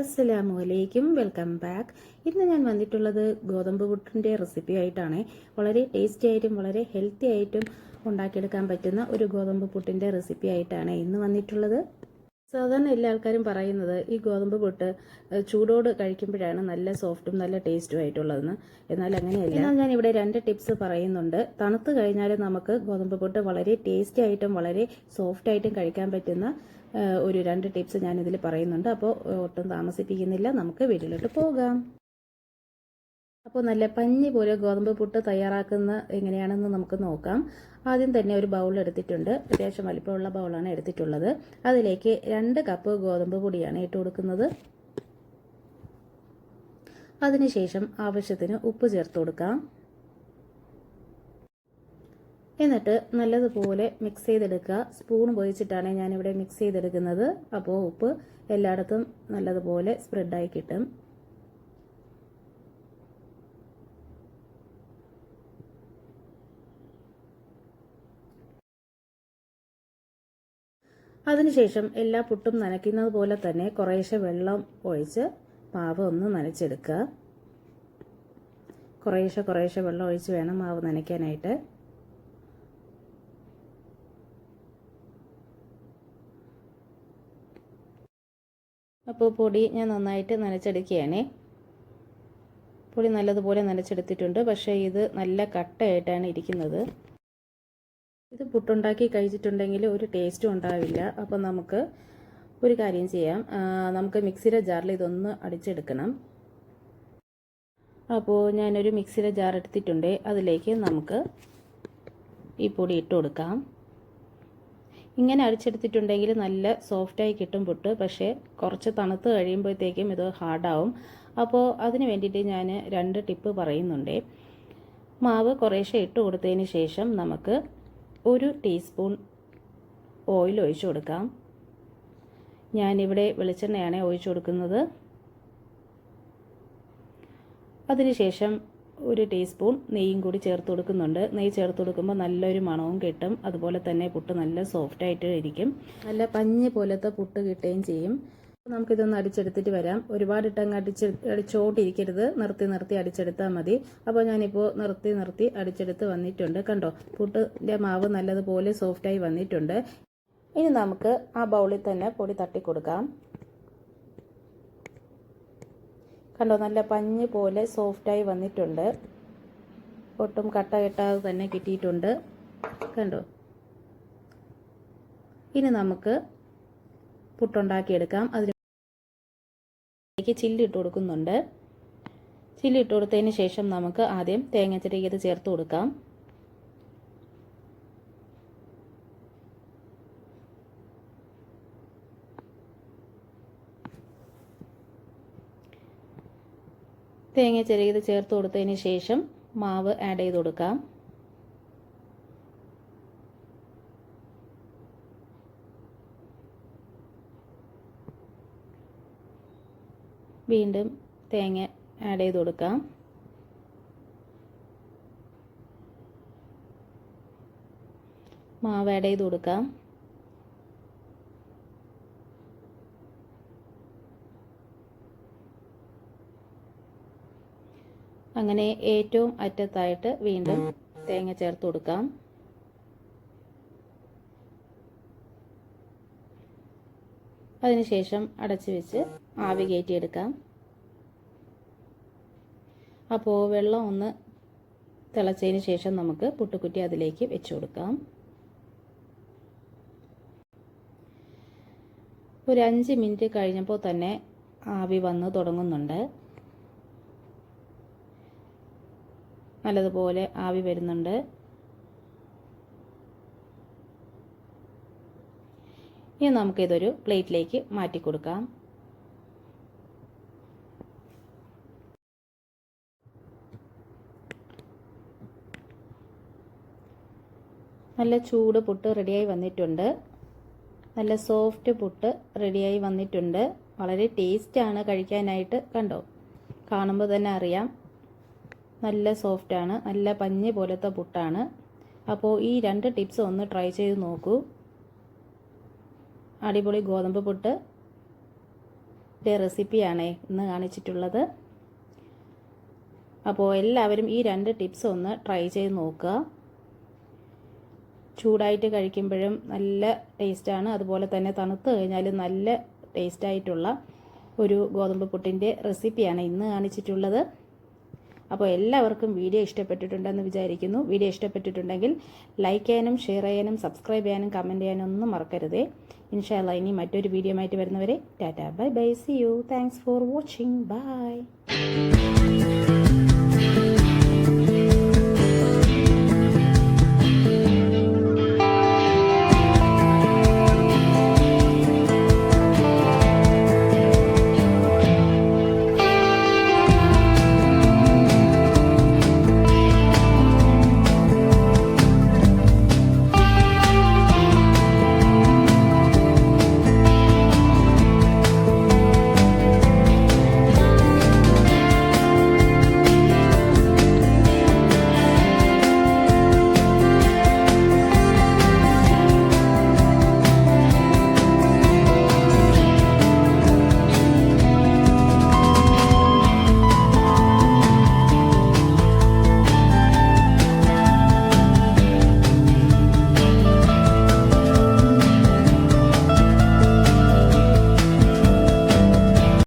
അസ്സലാമു അലൈക്കും welcome back. ഇന്ന് ഞാൻ വന്നിട്ടുള്ളത് ഗോതമ്പ് പുട്ടിന്റെ റെസിപ്പി ആയിട്ടാണ്. വളരെ ടേസ്റ്റി ആയിട്ടും വളരെ ഹെൽത്തി ആയിട്ടും ഉണ്ടാക്കിയെടുക്കാൻ പറ്റുന്ന ഒരു ഗോതമ്പ് പുട്ടിന്റെ റെസിപ്പി ആയിട്ടാണ് ഇന്ന് വന്നിട്ടുള്ളത്. സാധാരണ എല്ലാ ആൾക്കാരും പറയുന്നത് ഈ ഗോതമ്പ് പുട്ട് ചൂടോട് കഴിക്കുമ്പോഴാണ് നല്ല സോഫ്റ്റും നല്ല ടേസ്റ്റും ആയിട്ടുള്ളതെന്ന്. എന്നാൽ അങ്ങനെയല്ല. എന്നാൽ ഞാൻ ഇവിടെ രണ്ട് ടിപ്സ് പറയുന്നുണ്ട്. തണുത്ത് കഴിഞ്ഞാൽ നമുക്ക് ഗോതമ്പ് പുട്ട് വളരെ ടേസ്റ്റി ആയിട്ടും വളരെ സോഫ്റ്റ് ആയിട്ടും കഴിക്കാൻ പറ്റുന്ന ഒരു രണ്ട് ടിപ്സ് ഞാനിതിൽ പറയുന്നുണ്ട്. അപ്പോൾ ഒട്ടും താമസിപ്പിക്കുന്നില്ല. നമുക്ക് വീട്ടിലോട്ട് പോകാം. അപ്പോൾ നല്ല പഞ്ഞി പോലെ ഗോതമ്പ് പുട്ട് തയ്യാറാക്കുന്ന എങ്ങനെയാണെന്ന് നമുക്ക് നോക്കാം. ആദ്യം തന്നെ ഒരു ബൗൾ എടുത്തിട്ടുണ്ട്. അത്യാവശ്യം വലിപ്പമുള്ള ബൗളാണ് എടുത്തിട്ടുള്ളത്. അതിലേക്ക് രണ്ട് കപ്പ് ഗോതമ്പ് പൊടിയാണ് ഇട്ട് കൊടുക്കുന്നത്. അതിനുശേഷം ആവശ്യത്തിന് ഉപ്പ് ചേർത്ത് കൊടുക്കാം. എന്നിട്ട് നല്ലതുപോലെ മിക്സ് ചെയ്തെടുക്കുക. സ്പൂൺ ഉപയോഗിച്ചിട്ടാണ് ഞാനിവിടെ മിക്സ് ചെയ്തെടുക്കുന്നത്. അപ്പോൾ ഉപ്പ് എല്ലായിടത്തും നല്ലതുപോലെ സ്പ്രെഡായി കിട്ടും. അതിനുശേഷം എല്ലാ പുട്ടും നനയ്ക്കുന്നത് പോലെ തന്നെ കുറേശ്ശെ വെള്ളം ഒഴിച്ച് മാവ് ഒന്ന് നനച്ചെടുക്കുക. കുറേശ്ശെ കുറേശ്ശെ വെള്ളം ഒഴിച്ച് വേണം മാവ് നനയ്ക്കാനായിട്ട്. അപ്പോൾ പൊടി ഞാൻ നന്നായിട്ട് നനച്ചെടുക്കുകയാണ്. പൊടി നല്ലതുപോലെ നനച്ചെടുത്തിട്ടുണ്ട്. പക്ഷേ ഇത് നല്ല കട്ടയായിട്ടാണ് ഇരിക്കുന്നത്. ഇത് പുട്ടുണ്ടാക്കി കഴിച്ചിട്ടുണ്ടെങ്കിൽ ഒരു ടേസ്റ്റും ഉണ്ടാവില്ല. അപ്പോൾ നമുക്ക് ഒരു കാര്യം ചെയ്യാം. നമുക്ക് മിക്സിയുടെ ജാറിൽ ഇതൊന്ന് അടിച്ചെടുക്കണം. അപ്പോൾ ഞാനൊരു മിക്സിയുടെ ജാർ എടുത്തിട്ടുണ്ട്. അതിലേക്ക് നമുക്ക് ഈ പൊടി ഇട്ട് കൊടുക്കാം. ഇങ്ങനെ അടിച്ചെടുത്തിട്ടുണ്ടെങ്കിൽ നല്ല സോഫ്റ്റായി കിട്ടും പുട്ട്. പക്ഷേ കുറച്ച് തണുത്ത് കഴിയുമ്പോഴത്തേക്കും ഇത് ഹാർഡാവും. അപ്പോൾ അതിന് വേണ്ടിയിട്ട് ഞാൻ രണ്ട് ടിപ്പ് പറയുന്നുണ്ട്. മാവ് കുറേശ്ശെ ഇട്ട് കൊടുത്തതിന് ശേഷം നമുക്ക് ഒരു ടീസ്പൂൺ ഓയിൽ ഒഴിച്ചു കൊടുക്കാം. ഞാനിവിടെ വെളിച്ചെണ്ണയാണ് ഒഴിച്ചു കൊടുക്കുന്നത്. അതിനുശേഷം ഒരു ടീസ്പൂൺ നെയ്യും കൂടി ചേർത്ത് കൊടുക്കുന്നുണ്ട്. നെയ്യ് ചേർത്ത് കൊടുക്കുമ്പോൾ നല്ലൊരു മണവും കിട്ടും. അതുപോലെ തന്നെ പുട്ട് നല്ല സോഫ്റ്റ് ആയിട്ട് ഇരിക്കും നല്ല പഞ്ഞ് പോലത്തെ പുട്ട് കിട്ടുകയും ചെയ്യും. നമുക്കിതൊന്ന് അടിച്ചെടുത്തിട്ട് വരാം. ഒരുപാട് ഇട്ടങ്ങ് അടിച്ച് അടിച്ചോട്ടിരിക്കരുത് നിർത്തി നിർത്തി അടിച്ചെടുത്താൽ മതി. അപ്പോൾ ഞാനിപ്പോൾ നിർത്തി നിർത്തി അടിച്ചെടുത്ത് വന്നിട്ടുണ്ട്. കണ്ടോ? പുട്ടിന്റെ മാവ് നല്ലതുപോലെ സോഫ്റ്റായി വന്നിട്ടുണ്ട്. ഇനി നമുക്ക് ആ ബൗളിൽ തന്നെ പൊടി തട്ടി കൊടുക്കാം. കണ്ടോ നല്ല പഞ്ഞ് പോലെ സോഫ്റ്റായി വന്നിട്ടുണ്ട്. ഒട്ടും കട്ട കെട്ടാതെ തന്നെ കിട്ടിയിട്ടുണ്ട്. കണ്ടോ? ഇനി നമുക്ക് പുട്ടുണ്ടാക്കിയെടുക്കാം. അതിലേക്ക് ചില്ലി ഇട്ട് കൊടുക്കുന്നുണ്ട്. ചില്ലി ഇട്ട് കൊടുത്തതിന് ശേഷം നമുക്ക് ആദ്യം തേങ്ങ ചിരകിയത് ചേർത്ത് കൊടുക്കാം. തേങ്ങ ചിരകിയത് ചേർത്ത് കൊടുത്തതിന് ശേഷം മാവ് ആഡ് ചെയ്ത് കൊടുക്കാം. വീണ്ടും തേങ്ങ ആഡ് ചെയ്ത് കൊടുക്കാം. മാവ് ആഡ് ചെയ്ത് കൊടുക്കാം. അങ്ങനെ ഏറ്റവും അറ്റത്തായിട്ട് വീണ്ടും തേങ്ങ ചേർത്ത് കൊടുക്കാം. അതിനുശേഷം അടച്ച് വെച്ച് ആവി കയറ്റിയെടുക്കാം അപ്പോൾ വെള്ളം ഒന്ന് തിളച്ചതിന് ശേഷം നമുക്ക് പുട്ടുക്കുറ്റി അതിലേക്ക് വെച്ച് കൊടുക്കാം. ഒരു അഞ്ച് മിനിറ്റ് കഴിഞ്ഞപ്പോൾ തന്നെ ആവി വന്ന് തുടങ്ങുന്നുണ്ട്. നല്ലതുപോലെ ആവി വരുന്നുണ്ട്. ഇനി നമുക്കിതൊരു പ്ലേറ്റിലേക്ക് മാറ്റി കൊടുക്കാം. നല്ല ചൂട് പുട്ട് റെഡിയായി വന്നിട്ടുണ്ട്. നല്ല സോഫ്റ്റ് പുട്ട് റെഡിയായി വന്നിട്ടുണ്ട്. വളരെ ടേസ്റ്റാണ് കഴിക്കാനായിട്ട്. കണ്ടോ? കാണുമ്പോൾ തന്നെ അറിയാം. നല്ല സോഫ്റ്റാണ് നല്ല പഞ്ഞ് പോലത്തെ പുട്ടാണ്. അപ്പോൾ ഈ രണ്ട് ടിപ്സ് ഒന്ന് ട്രൈ ചെയ്ത് നോക്കൂ. അടിപൊളി ഗോതമ്പ് പുട്ട്. റെസിപ്പിയാണ് ഇന്ന് കാണിച്ചിട്ടുള്ളത്. അപ്പോൾ എല്ലാവരും ഈ രണ്ട് ടിപ്സ് ഒന്ന് ട്രൈ ചെയ്ത് നോക്കുക. ചൂടായിട്ട് കഴിക്കുമ്പോഴും നല്ല ടേസ്റ്റാണ് അതുപോലെ തന്നെ തണുത്ത് കഴിഞ്ഞാൽ നല്ല ടേസ്റ്റായിട്ടുള്ള ഒരു ഗോതമ്പ് പുട്ടിന്റെ റെസിപ്പിയാണ് ഇന്ന് കാണിച്ചിട്ടുള്ളത്. അപ്പോൾ എല്ലാവർക്കും വീഡിയോ ഇഷ്ടപ്പെട്ടിട്ടുണ്ടെന്ന് വിചാരിക്കുന്നു. വീഡിയോ ഇഷ്ടപ്പെട്ടിട്ടുണ്ടെങ്കിൽ ലൈക്ക് ചെയ്യാനും ഷെയർ ചെയ്യാനും സബ്സ്ക്രൈബ് ചെയ്യാനും കമന്റ് ചെയ്യാനും ഒന്നും മറക്കരുതേ. ഇൻഷാല്ല ഇനി മറ്റൊരു വീഡിയോ ആയിട്ട് വരുന്നവരെ tata bye bye see you thanks for watching bye